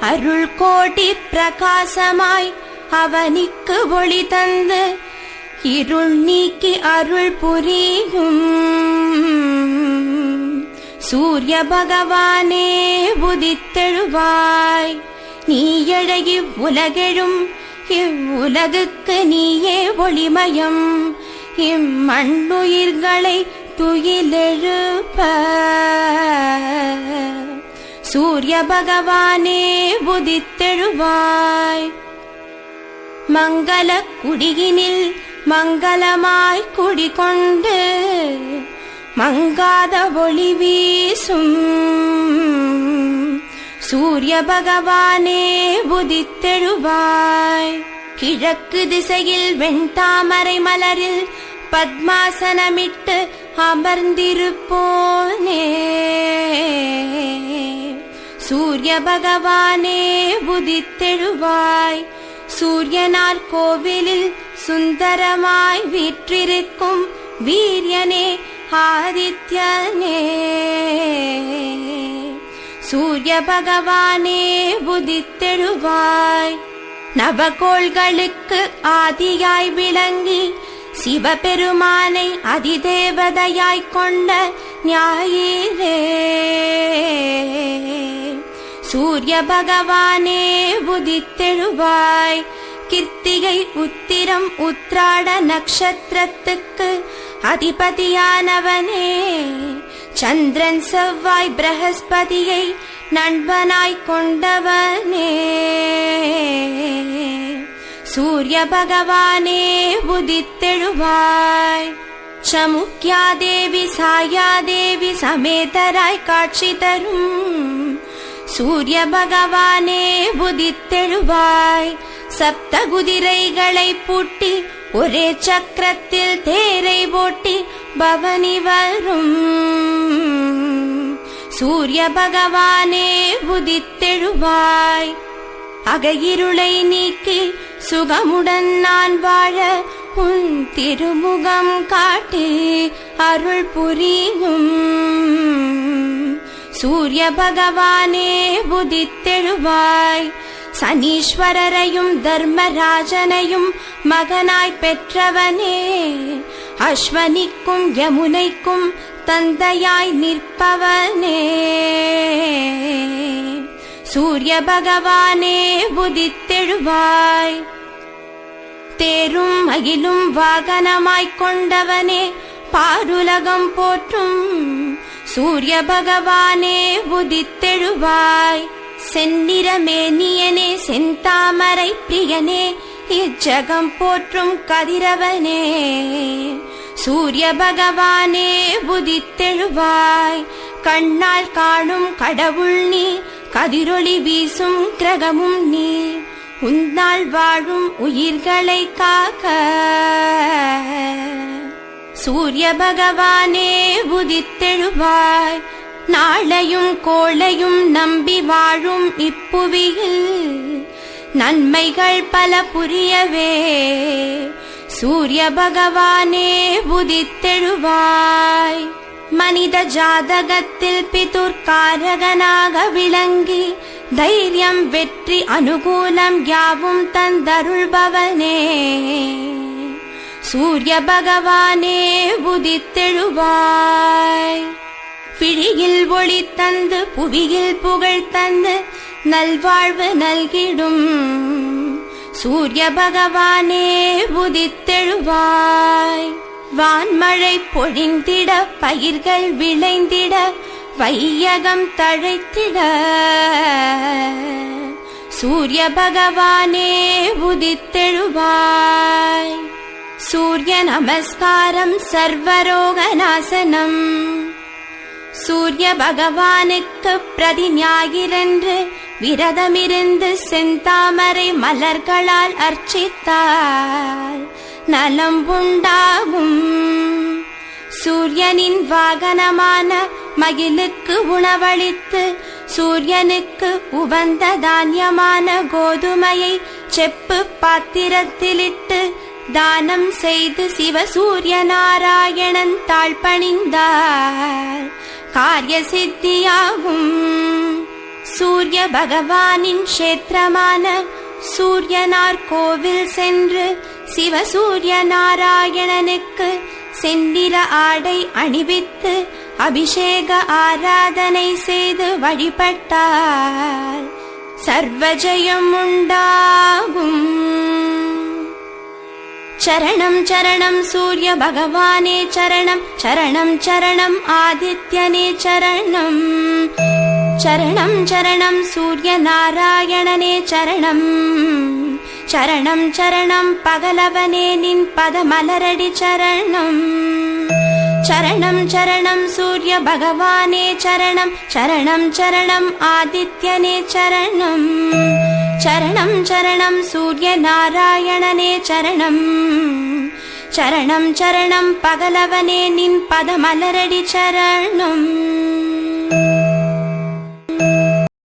அருள் கோடி பிரகாசமாய் அவனுக்கு ஒளி தந்து இருள் நீக்கி அருள் புரியும். சூரிய பகவானே உதித்தெழுவாய். நீயழகி உலகெழும் இவ்வுலகுக்கு நீயே ஒளிமயம். இம்மண்ணுயிர்களை துயிலெழுப்ப. சூரிய பகவானே உதித்தெழுவாய். மங்கள குடியினில் மங்களமாய் குடிகொண்டு மங்காத ஒளி வீசும். சூரிய பகவானே புதித்தெழுவாய் கிழக்கு திசையில் வெண்தாமரை மலரில் பத்மாசனமிட்டு அமர்ந்திருப்போனே. சூரிய பகவானே புதித்தெழுவாய் சூரியனார் கோவிலில் சுந்தரமாய் வீற்றிருக்கும் வீரியனே ஆதித்யனே. சூரிய பகவானே உதித்தெழுவாய். நவகோள்களுக்கு ஆதியாய் விளங்கி சிவபெருமானை அதிதேவதையாய் கொண்ட ஞாயிறே. சூரிய பகவானே உதித்தெழுவாய். கிருத்திகை உத்திரம் உத்ராட நக்ஷத்திரத்துக்கு அதிபதியானவனே. சந்திரன் செவ்வாய் பிரகஸ்பதியை நண்பனாய் கொண்டவனே. சூரிய பகவானே உதித்தெழுவாய். சாயா தேவி சமேதராய் காட்சி தரும். சூரிய பகவானே உதித்தெழுவாய். சப்த குதிரைகளை பூட்டி ஒரே சக்கரத்தில் தேரை போட்டி பவனி வரும். சூரிய பகவானே உதித்தெழுவாய். அகையிருளை நீக்கி சுகமுடன் நான் வாழ உன் திருமுகம் காட்டி அருள் புரியும். சூரிய பகவானே புதித்தெழுவாய் சனீஸ்வரரையும் தர்மராஜனையும் மகனாய் பெற்றவனே. அஸ்வனிக்கும் யமுனைக்கும் தந்தையாய் நிற்பவனே. சூரிய பகவானே உதித்தெழுவாய். தேரும் அகிலும் வாகனமாய்க் கொண்டவனே பாருலகம் போற்றும். சூரிய பகவானே உதித்தெழுவாய். செந்நிறமேனியனே செந்தாமரை பிரியனே இச்சகம் போற்றும் கதிரவனே. சூரிய பகவானே புதித்தெழுவாய். கண்ணால் காணும் கடவுள் நீ கதிரொளி வீசும் கிரகமும் நீ. உன்னால் வாழும் உயிர்களை காக்க. சூரிய பகவானே உதித்தெழுவாய் நாளையும் கோளையும் நம்பி வாழும் இப்புவியில். நன்மைகள் பல புரியவே. சூரிய பகவானே உதித்தெழுவாய். மனித ஜாதகத்தில் பிதுர்காரகனாக விளங்கி தைரியம் வெற்றி அனுகூலம் யாவும் தந்தருள்பவனே. சூரிய பகவானே உதித்தெழுவாய். பிழியில் ஒளி தந்து புவியில் புகழ் தந்து நல்வாழ்வு நல்கிடும். சூரிய பகவானே உதித்தெழுவாய். வான்மழை பொழிந்திட பயிர்கள் விளைந்திட வையகம் தழைத்திட. சூரிய பகவானே உதித்தெழுவாய். சூரிய நமஸ்காரம் சர்வரோக நாசனம் சூரிய பகவானுக்கு பிரதி ஞாயிறன்று விரதமிருந்து செந்தாமரை மலர்களால் அர்ச்சித்தால் நலம் உண்டாகும். சூரியனின் வாகனமான மகிழுக்கு உணவளித்து சூரியனுக்கு உவந்த தானியமான கோதுமையை செப்பு பாத்திரத்திலிட்டு தானம் செய்து சிவசூரிய நாராயணன் தாழ்பணிந்தார். காரிய சித்தியாகும் சூரிய பகவானின் கஷேத்திரமான சூரியனார் கோவில் சென்று சிவசூரிய நாராயணனுக்கு செந்திர ஆடை அணிவித்து அபிஷேக ஆராதனை செய்து வழிபட்டார். சர்வஜயம் உண்டாகும். சரணம் சரணம் சூரிய பகவானே சரணம் சரணம் சரணம் ஆதித்யனே சரணம். சரணம் சரணம் சூரிய நாராயணனே சரணம். சரணம் சரணம் பகலவனே நின் பதமலரடி சரணம். சரணம் சரணம் சூரிய பகவானே சரணம். சரணம் சரணம் ஆதித்யனே சரணம். சரணம் சரணம் சூரிய நாராயணனே சரணம். சரணம் சரணம் பகலவனே நின் பதமலரடி சரணம்.